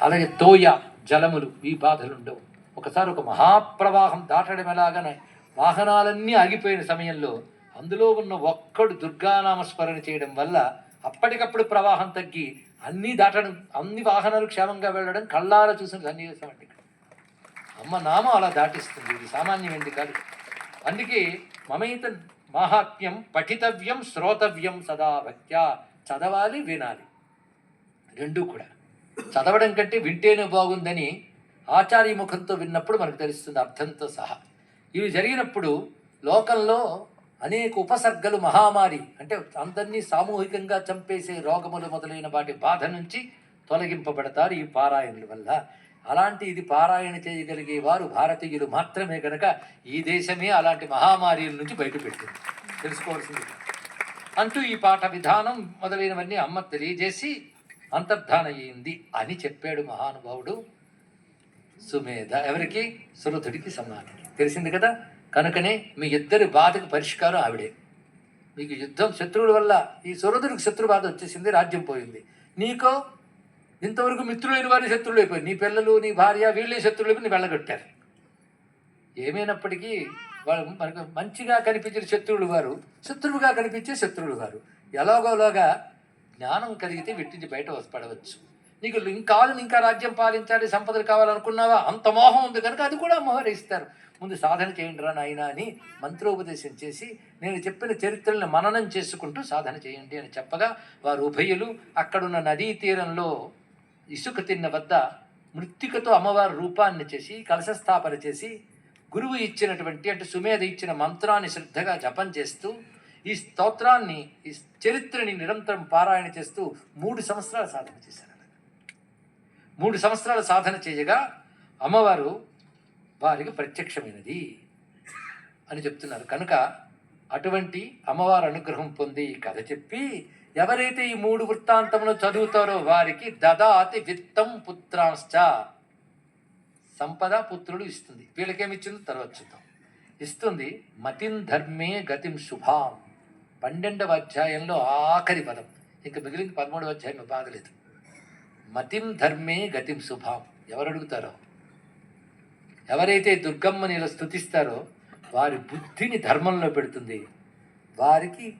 అలాగే తోయ జలములు ఈ బాధలు ఉండవు ఒకసారి ఒక మహాప్రవాహం దాటడం ఎలాగనే వాహనాలన్నీ ఆగిపోయిన సమయంలో అందులో ఉన్న ఒక్కడు దుర్గానామ స్మరణ చేయడం వల్ల అప్పటికప్పుడు ప్రవాహం తగ్గి అన్నీ దాటడం అన్ని వాహనాలు క్షేమంగా వెళ్ళడం కళ్ళారా చూసిన సన్నివేశం అండి అమ్మ నామం అలా దాటిస్తుంది ఇది సామాన్యమైంది కాదు. అందుకే మమైత మాహాత్మ్యం పఠితవ్యం శ్రోతవ్యం సదా భక్త్యా చదవాలి వినాలి. రెండూ కూడా. చదవడం కంటే వింటేనే బాగుందని ఆచార్య ముఖంతో విన్నప్పుడు మనకు తెలుస్తుంది అర్థంతో సహా. ఇవి జరిగినప్పుడు లోకంలో అనేక ఉపసర్గలు మహామారి అంటే అందరినీ సామూహికంగా చంపేసే రోగములు మొదలైన వాటి బాధ నుంచి తొలగింపబడతారు ఈ పారాయణల వల్ల. అలాంటి ఇది పారాయణ చేయగలిగే వారు భారతీయులు మాత్రమే కనుక ఈ దేశమే అలాంటి మహామారిల నుంచి బయటపెట్టింది. తెలుసుకోవాల్సింది. అంటూ ఈ పాట విధానం మొదలైనవన్నీ అమ్మ తెలియజేసి అంతర్ధానయ్యింది అని చెప్పాడు మహానుభావుడు సుమేధ. ఎవరికి? సురథుడికి సమానం తెలిసింది కదా? కనుకనే మీ ఇద్దరి బాధకు పరిష్కారం ఆవిడే. మీకు యుద్ధం శత్రువుల వల్ల ఈ సురథుడికి శత్రు బాధ వచ్చేసింది రాజ్యం పోయింది. నీకో? ఇంతవరకు మిత్రులైన వారి శత్రువులు అయిపోయారు. నీ పిల్లలు నీ భార్య వీళ్ళే శత్రువులు అయిపోయి నీ వెళ్ళగొట్టారు. ఏమైనప్పటికీ వాళ్ళు మనకు మంచిగా కనిపించిన శత్రువులు వారు శత్రువుగా కనిపించే శత్రువులు వారు. ఎలాగోలాగా జ్ఞానం కలిగితే వెట్టించి బయట వస్తపడవచ్చు నీకు ఇంకా ఇంకా రాజ్యం పాలించాలి సంపదలు కావాలనుకున్నావా? అంత మోహం ఉంది కనుక అది కూడా మోహరిస్తారు. ముందు సాధన చేయండి రా నాయన అని మంత్రోపదేశం చేసి నేను చెప్పిన చరిత్రలను మననం చేసుకుంటూ సాధన చేయండి అని చెప్పగా వారు ఉభయులు అక్కడున్న నదీ తీరంలో ఇసుక తిన్న వద్ద మృత్తికతో అమ్మవారి రూపాన్ని చేసి కలశస్థాపన చేసి గురువు ఇచ్చినటువంటి అంటే సుమేధ ఇచ్చిన మంత్రాన్ని శ్రద్ధగా జపం చేస్తూ ఈ స్తోత్రాన్ని ఈ చరిత్రని నిరంతరం పారాయణ చేస్తూ మూడు సంవత్సరాలు సాధన చేశారు మూడు సంవత్సరాల సాధన చేయగా అమ్మవారు వారికి ప్రత్యక్షమైనది అని చెప్తున్నారు. కనుక అటువంటి అమ్మవారు అనుగ్రహం పొంది ఈ కథ చెప్పి ఎవరైతే ఈ మూడు వృత్తాంతములు చదువుతారో వారికి దదాతి విత్తం పుత్రాంశ్చ సంపద పుత్రుడు ఇస్తుంది. వీళ్ళకేమిచ్చింది తర్వాత చూద్దాం. ఇస్తుంది మతిం ధర్మే గతిం శుభాం. పన్నెండవ అధ్యాయంలో ఆఖరి పదం. ఇంకా మిగిలింది పదమూడవ అధ్యాయం బాధలేదు. మతిం ధర్మే గతిం శుభాం. ఎవరు అడుగుతారో ఎవరైతే దుర్గమ్మని ఇలా స్తుతిస్తారో వారి బుద్ధిని ధర్మంలో పెడుతుంది. వారికి